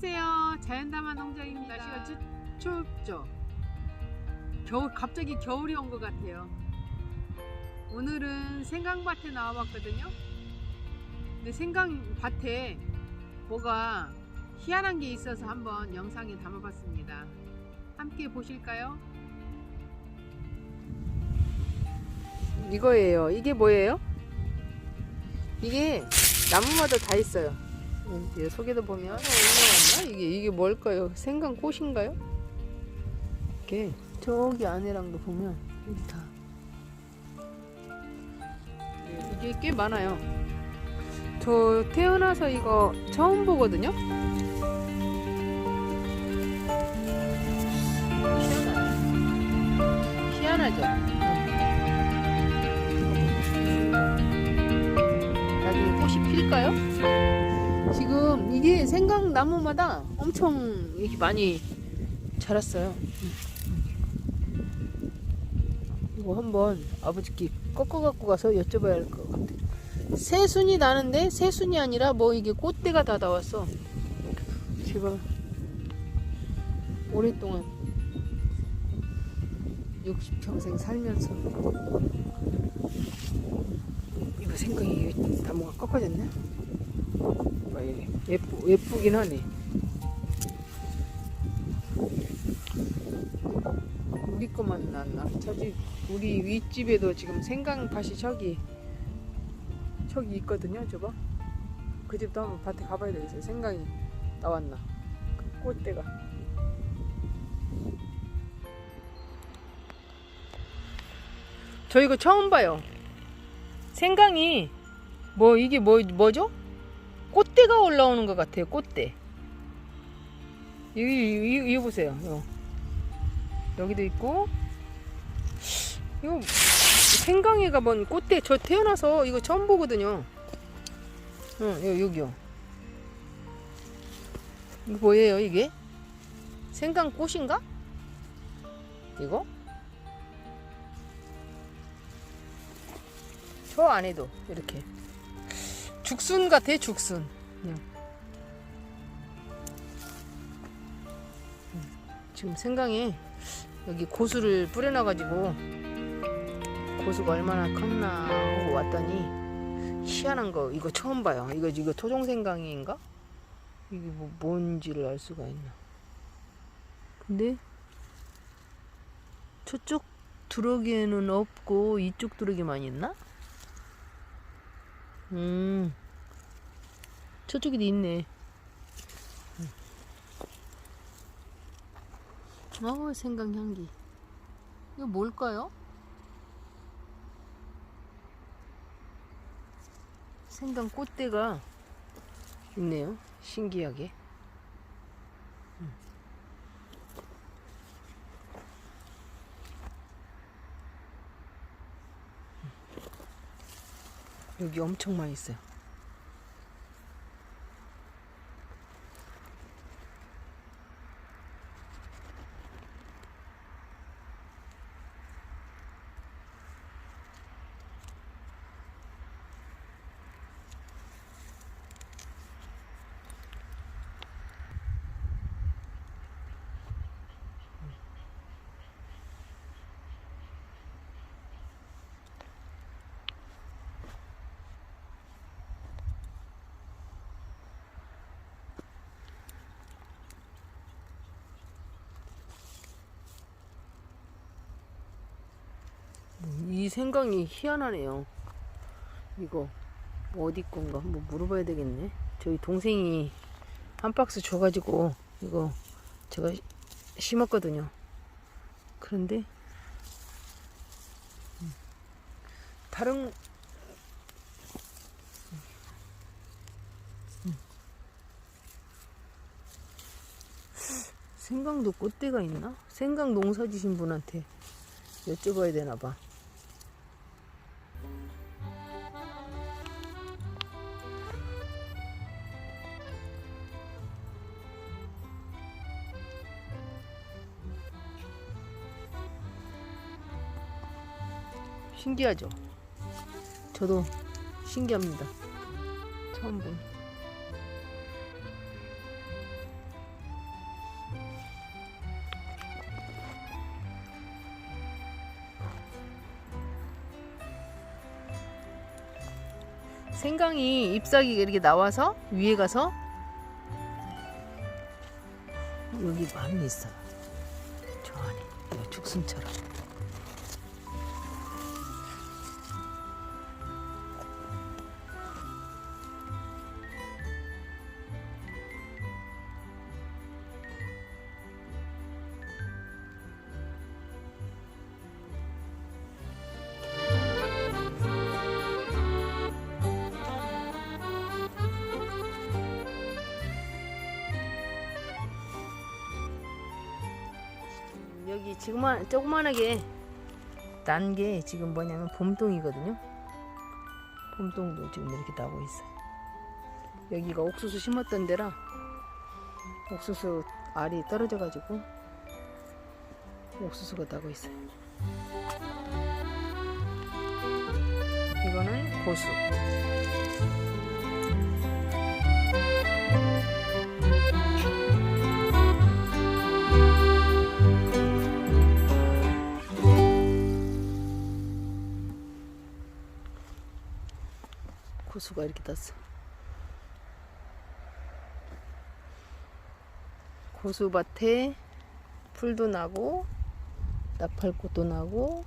안녕하세요. 자연담화 농장입니다. 날씨가 춥, 춥죠? 겨울, 갑자기 겨울이 온 것 같아요. 오늘은 생강밭에 나와봤거든요. 근데 생강밭에 뭐가 희한한 게 있어서 한번 영상에 담아봤습니다. 함께 보실까요? 이거예요. 이게 뭐예요? 이게 나무마다 다 있어요. 이 속에도 보면 올라왔나? 이게 이게 뭘까요? 생강 꽃인가요? 이게 저기 안에랑도 보면 여기 다 네, 이게 꽤 많아요. 저 태어나서 이거 처음 보거든요. 희한하죠? 희한하죠? 나중에 꽃이 필까요? 이게 생강 나무마다 엄청 이렇게 많이 자랐어요. 이거 한번 아버지께 꺾어 갖고 가서 여쭤봐야 할 것 같아. 새순이 나는데 새순이 아니라 뭐 이게 꽃대가 다 나왔어. 제가 오랫동안 60평생 살면서 이거 생각이 나무가 꺾어졌네. 아, 예. 예쁘, 예쁘긴 하네. 우리 것만 낫나? 저기 우리 윗집에도 지금 생강밭이 저기 저기 있거든요. 저거 그 집도 한번 밭에 가봐야 되겠어요. 생강이 나왔나? 그 꽃대가. 저 이거 처음 봐요. 생강이 뭐 이게 뭐 뭐죠? 꽃대가 올라오는 것 같아요. 꽃대. 여기 이, 이거 보세요. 이거. 여기도 있고. 이거 생강이가 뭔 꽃대. 저 태어나서 이거 처음 보거든요. 응, 여, 여기요. 이거 뭐예요, 이게? 생강 꽃인가? 이거? 저 안에도 이렇게. 죽순 같아 죽순. 그냥. 음, 지금 생강에 여기 고수를 뿌려놔가지고 고수가 얼마나 컸나 하고 왔더니 희한한 거 이거 처음 봐요. 이거 이거 토종 생강인가? 이게 뭐 뭔지를 알 수가 있나. 근데 저쪽 두러기에는 없고 이쪽 두러기만 있나? 음, 저쪽에도 있네. 어, 생강 향기. 이거 뭘까요? 생강 꽃대가 있네요. 신기하게. 여기 엄청 많이 있어요. 이 생강이 희한하네요. 이거 어디 건가 한번 물어봐야 되겠네. 저희 동생이 한 박스 줘가지고 이거 제가 심었거든요. 그런데 음, 다른 음. 생강도 꽃대가 있나? 생강 농사 지신 분한테 여쭤봐야 되나 봐. 신기하죠? 저도 신기합니다. 처음 본. 생강이 잎사귀가 이렇게 나와서 위에 가서 여기 많이 있어요. 저 안에 죽순처럼. 여기 지금만 조그만하게 난 게 지금 뭐냐면 봄동이거든요. 봄동도 지금 이렇게 나고 있어요. 여기가 옥수수 심었던 데라 옥수수 알이 떨어져가지고 옥수수가 나고 있어요. 이거는 고수. 고수가 이렇게 떴어. 고수밭에 풀도 나고 나팔꽃도 나고